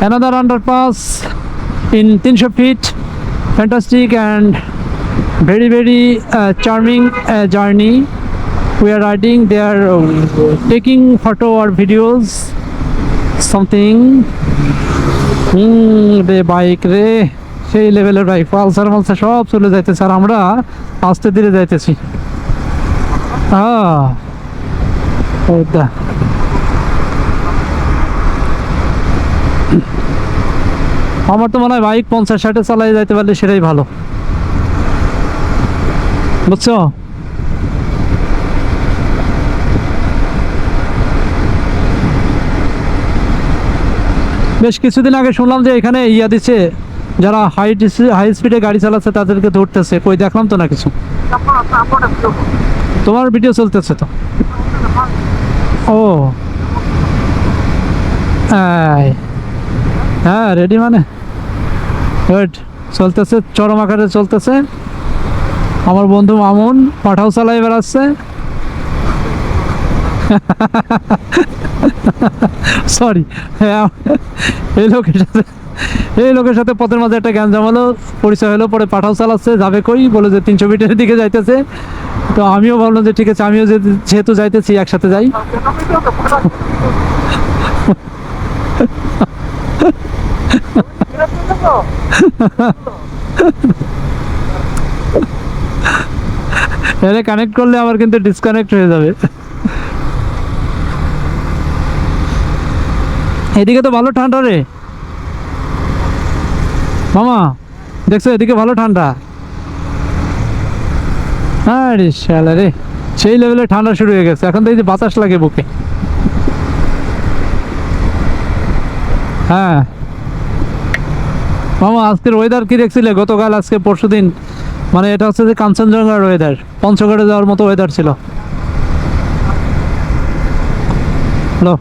another underpass in 300 feet fantastic and very very uh, charming uh, journey we are riding they are uh, taking photo or videos something হুম রে bike রে সেই লেভেলের bike Pulsar মালসার সব চলে যাইতেছে আর আমরা আস্তে ধীরে যাইতেছি আহ আমার তো মনে হয় বাইক পঞ্চাশ ষাটে চালাই যাইতে পারলে সেটাই ভালো। বুঝছ? বেশ কিছুদিন আগে শুনলাম যে এখানে ইয়া দিচ্ছে, যারা হাই হাই স্পিডে গাড়ি চালাচ্ছে তাদেরকে ধরতেছে। কই, দেখলাম তো না কিছু? তোমার ভিডিও চলতেছে তো? ও। হ্যাঁ রেডি মানে? গুড চলতেছে, চরম আকারে চলতেছে। আমার বন্ধু মামুন পাঠাও চালাই বেড়াচ্ছে। সরি হ্যাঁ এই লোকের সাথে, এই লোকের সাথে পথের মাঝে একটা গ্যাঞ্জাম হলো, পরিচয় হলো, পরে পাঠাও চালাচ্ছে, যাবে কই? বলে যে তিনশো মিটারের দিকে যাইতেছে। তো আমিও ভাবলাম যে ঠিক আছে, আমিও যেহেতু যাইতেছি, একসাথে যাই। এরে কানেক্ট করলে আবার কিন্তু ডিসকানেক্ট হয়ে যাবে। এদিকে তো ভালো ঠান্ডা রে। মামা, দেখছ এদিকে ভালো ঠান্ডা? আরে শালা রে, সেই লেভেলে ঠান্ডা শুরু হয়ে গেছে। এখন তো এই যে বাতাস লাগে বুকে। হ্যাঁ। মামা, আজকের ওয়েদার কি দেখছিলে? গতকাল, আজকে পরশু দিন? মানে এটা হচ্ছে যে কাঞ্চনজঙ্ঘার ওয়েদার পঞ্চগড়ে যাওয়ার মতো ওয়েদার ছিল। হ্যালো?